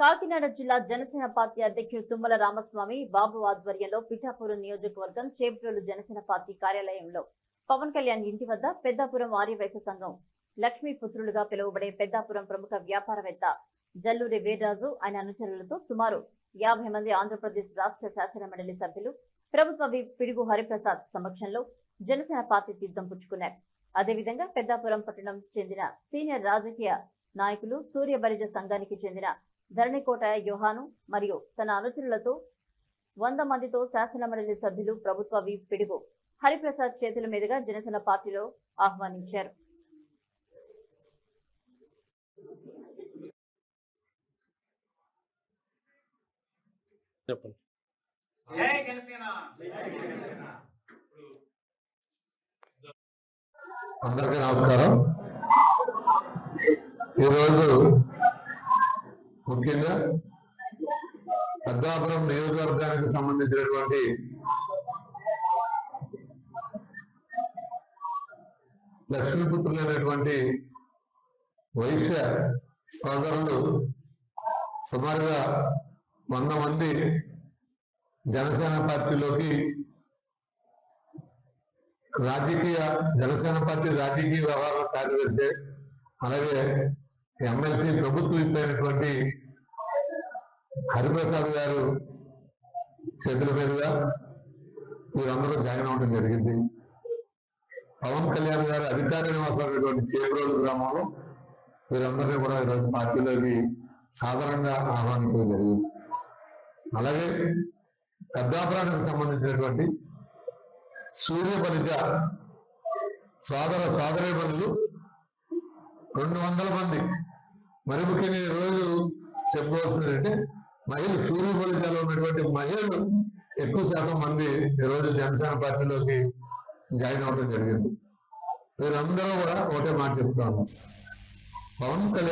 కాకినాడ జిల్లా జనసేన పార్టీ అధ్యక్షుడు తుమ్మల రామస్వామి బాబు ఆధ్వర్యంలో పిఠాపురం నియోజకవర్గం చేబ్రోలు జనసేన పార్టీ కార్యాలయంలో పవన్ కళ్యాణ్ ఇంటి వద్ద పెద్దాపురం ఆర్యవైశ్య సంఘం లక్ష్మీపుత్రులుగా పిలువబడే పెద్దాపురం ప్రముఖ వ్యాపారవేత్త జల్లూరి వీర్రాజు ఆయన అనుచరులతో సుమారు యాభై మంది ఆంధ్రప్రదేశ్ రాష్ట్ర శాసనమండలి సభ్యులు ప్రభుత్వ పిడుగు హరిప్రసాద్ సమక్షంలో జనసేన పార్టీ తీర్థం పుచ్చుకున్నారు. అదేవిధంగా పెద్దాపురం పట్టణం చెందిన సీనియర్ రాజకీయ నాయకులు సూర్య బలిజ సంఘానికి చెందిన ధరణికోట యోహాను మరియు తన అనుచరులతో వంద మందితో శాసన మండలి సభ్యులు ప్రభుత్వ విప్ పిడుగు హరిప్రసాద్ చేతుల మీదుగా జనసేన పార్టీలో ఆహ్వానించారు. చెప్పండి. జై జనసేన. అందరికీ నమస్కారం. ఈరోజు ముఖ్యంగా పెద్దాపురం నియోజకవర్గానికి సంబంధించినటువంటి లక్ష్మీపుత్రులైనటువంటి వైశ్య సోదరులు సుమారుగా వంద మంది జనసేన పార్టీలోకి రాజకీయ జనసేన పార్టీ రాజకీయ వ్యవహారాల కార్యదర్శి అలాగే ఎమ్మెల్సీ ప్రభుత్వం ఇచ్చినటువంటి హరిప్రసాద్ గారు చేతుల మీదుగా వీరందరూ జాయిన్ అవ్వడం జరిగింది. పవన్ కళ్యాణ్ గారు అధికార నివాసమైనటువంటి చేపరోలు గ్రామంలో వీరందరినీ కూడా ఈరోజు పార్టీలోకి సాధారణంగా ఆహ్వానించడం జరిగింది. అలాగే పెద్దాపురానికి సంబంధించినటువంటి సూర్య బలిజ సోదర సోదరీమణులు రెండు వందల మంది మరి ముఖ్యంగా ఈ రోజు చెప్పుకోవాల్సిందంటే మహిళలు సూర్య ఫలితాలు ఉన్నటువంటి మహిళలు ఎక్కువ శాతం మంది ఈ రోజు జనసేన పార్టీలోకి జాయిన్ అవ్వడం జరిగింది. వీరందరూ కూడా ఒకటే మాట చెప్తా పవన్ కళ్యాణ్